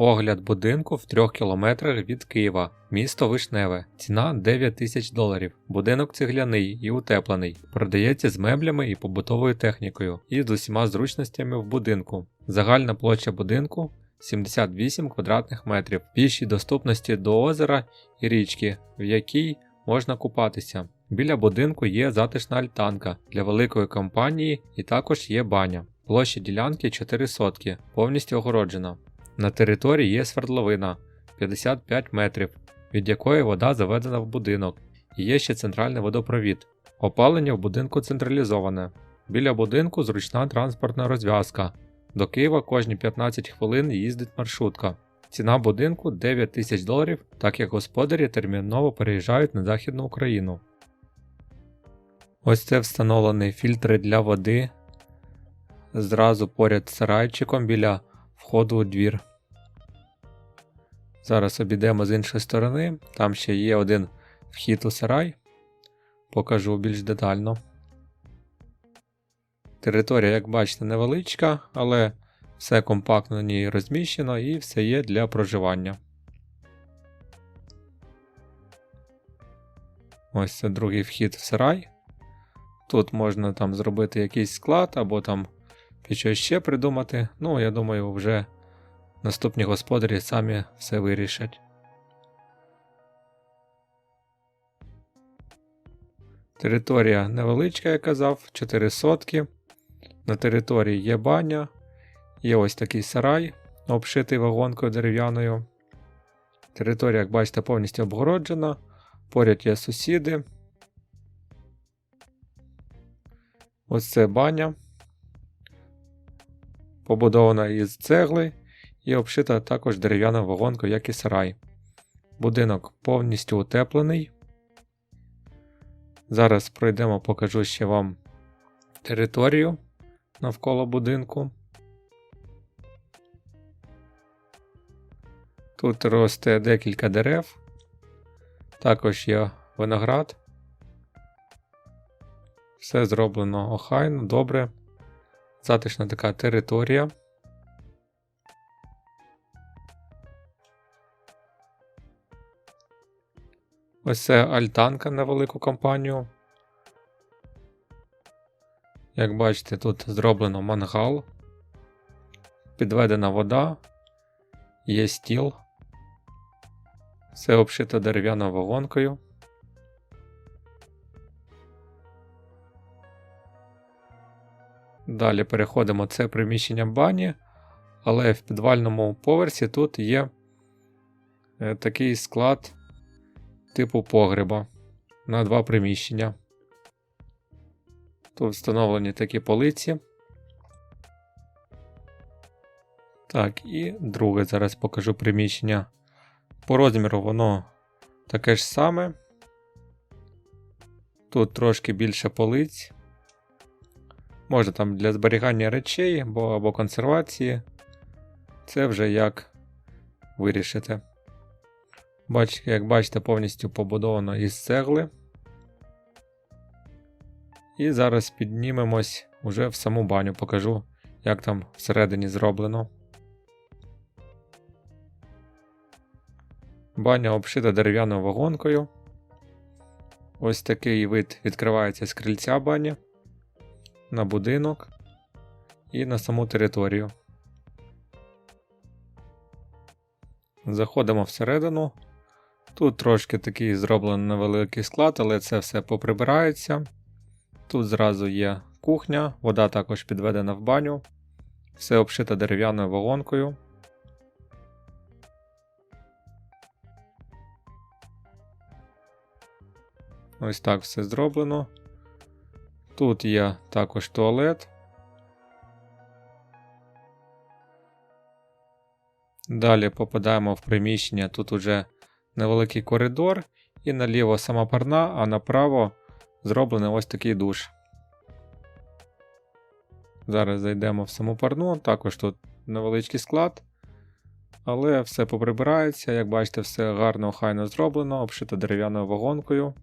Огляд будинку в 3 кілометрах від Києва, місто Вишневе. Ціна 9 тисяч доларів. Будинок цегляний і утеплений. Продається з меблями і побутовою технікою, і з усіма зручностями в будинку. Загальна площа будинку 78 квадратних метрів. Пішій доступності до озера і річки, в якій можна купатися. Біля будинку є затишна альтанка для великої компанії і також є баня. Площа ділянки 4 сотки, повністю огороджена. На території є свердловина 55 метрів, від якої вода заведена в будинок, і є ще центральний водопровід. Опалення в будинку централізоване. Біля будинку зручна транспортна розв'язка. До Києва кожні 15 хвилин їздить маршрутка. Ціна будинку 9 тисяч доларів, так як господарі терміново переїжджають на Західну Україну. Ось це встановлені фільтри для води. Зразу поряд з сарайчиком біля входу у двір. Зараз обійдемо з іншої сторони. Там ще є один вхід у сарай. Покажу більш детально. Територія, як бачите, невеличка, але все компактно на ній розміщено і все є для проживання. Ось це другий вхід в сарай. Тут можна там зробити якийсь склад або там під щось ще придумати. Ну, я думаю, вже наступні господарі самі все вирішать. Територія невеличка, як казав, 4 сотки. На території є баня, є ось такий сарай, обшитий вагонкою дерев'яною. Територія, як бачите, повністю обгороджена. Поряд є сусіди. Ось це баня. Побудована із цегли і обшита також дерев'яною вагонкою, як і сарай. Будинок повністю утеплений. Зараз пройдемо, покажу ще вам територію навколо будинку. Тут росте декілька дерев, також є виноград. Все зроблено охайно, добре. Затишна така територія. Ось це альтанка на велику компанію. Як бачите, тут зроблено мангал, підведена вода, є стіл, все обшито дерев'яною вагонкою. Далі переходимо це приміщення бані, але в підвальному поверсі тут є е, такий склад типу погреба на два приміщення. Тут встановлені такі полиці. Так, і друге зараз покажу приміщення. По розміру воно таке ж саме. Тут трошки більше полиць. Може там для зберігання речей або, або консервації. Це вже як вирішити. Бач, як бачите, повністю побудовано із цегли. І зараз піднімемось уже в саму баню, покажу, як там всередині зроблено. Баня обшита дерев'яною вагонкою. Ось такий вид відкривається з крильця бані на будинок і на саму територію. Заходимо всередину. Тут трошки такий зроблений невеликий склад, але це все поприбирається. Тут зразу є кухня, вода також підведена в баню, все обшито дерев'яною вагонкою. Ось так все зроблено. Тут є також туалет. Далі попадаємо в приміщення, тут уже невеликий коридор, і наліво сама парна, а направо зроблений ось такий душ. Зараз зайдемо в саму парну, також тут невеличкий склад, але все поприбирається, як бачите, все гарно охайно зроблено, обшито дерев'яною вагонкою.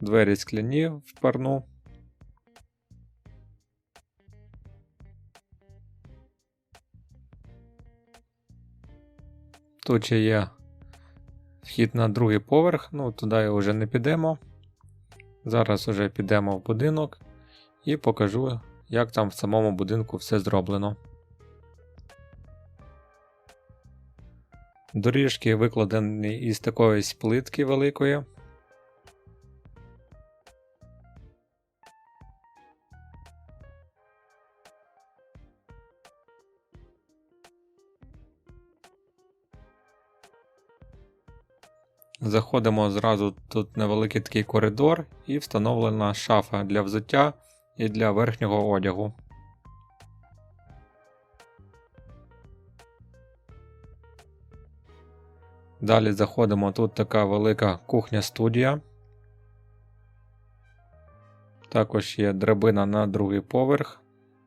Двері скляні в парну. Тут ще є вхід на другий поверх, ну туди вже не підемо. Зараз вже підемо в будинок і покажу, як там в самому будинку все зроблено. Доріжки викладені із такої плитки великої. Заходимо зразу тут невеликий такий коридор і встановлена шафа для взуття і для верхнього одягу. Далі заходимо, тут така велика кухня-студія. Також є драбина на другий поверх.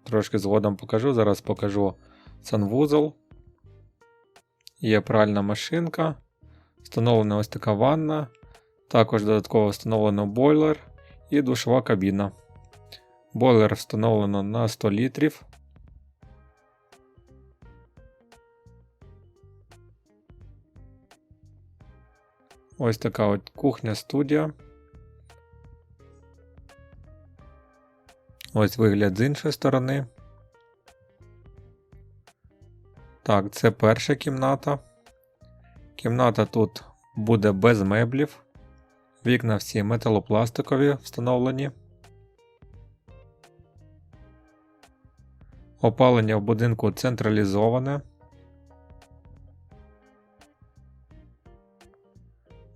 Трошки згодом покажу, зараз покажу санвузол. Є пральна машинка. Встановлена ось така ванна. Також додатково встановлено бойлер і душова кабіна. Бойлер встановлено на 100 літрів. Ось така от кухня студія. Ось вигляд з іншої сторони. Так, це перша кімната. Кімната тут буде без меблів. Вікна всі металопластикові встановлені. Опалення в будинку централізоване.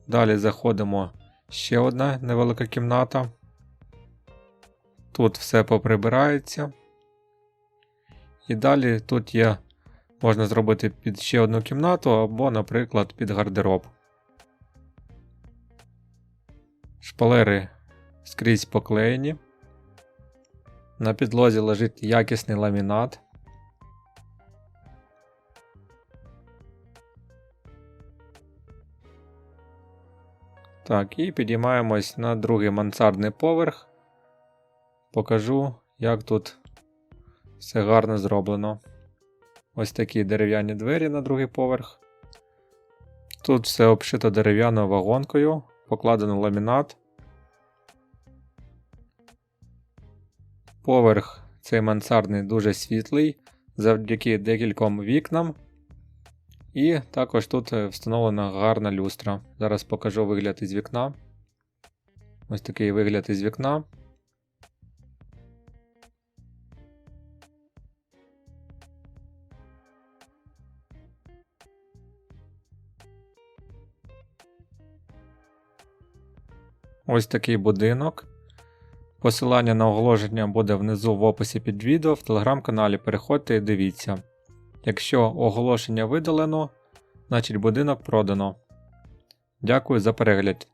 Далі заходимо ще одна невелика кімната. Тут все поприбирається. І далі тут є, можна зробити під ще одну кімнату або, наприклад, під гардероб. Шпалери скрізь поклеєні. На підлозі лежить якісний ламінат. Так, і підіймаємось на другий мансардний поверх. Покажу, як тут все гарно зроблено. Ось такі дерев'яні двері на другий поверх. Тут все обшито дерев'яною вагонкою, покладено ламінат. Поверх цей мансардний дуже світлий, завдяки декільком вікнам. І також тут е, встановлена гарна люстра. Зараз покажу вигляд із вікна. Ось такий вигляд із вікна. Ось такий будинок. Посилання на оголошення буде внизу в описі під відео в телеграм-каналі. Переходьте і дивіться. Якщо оголошення видалено, значить будинок продано. Дякую за перегляд.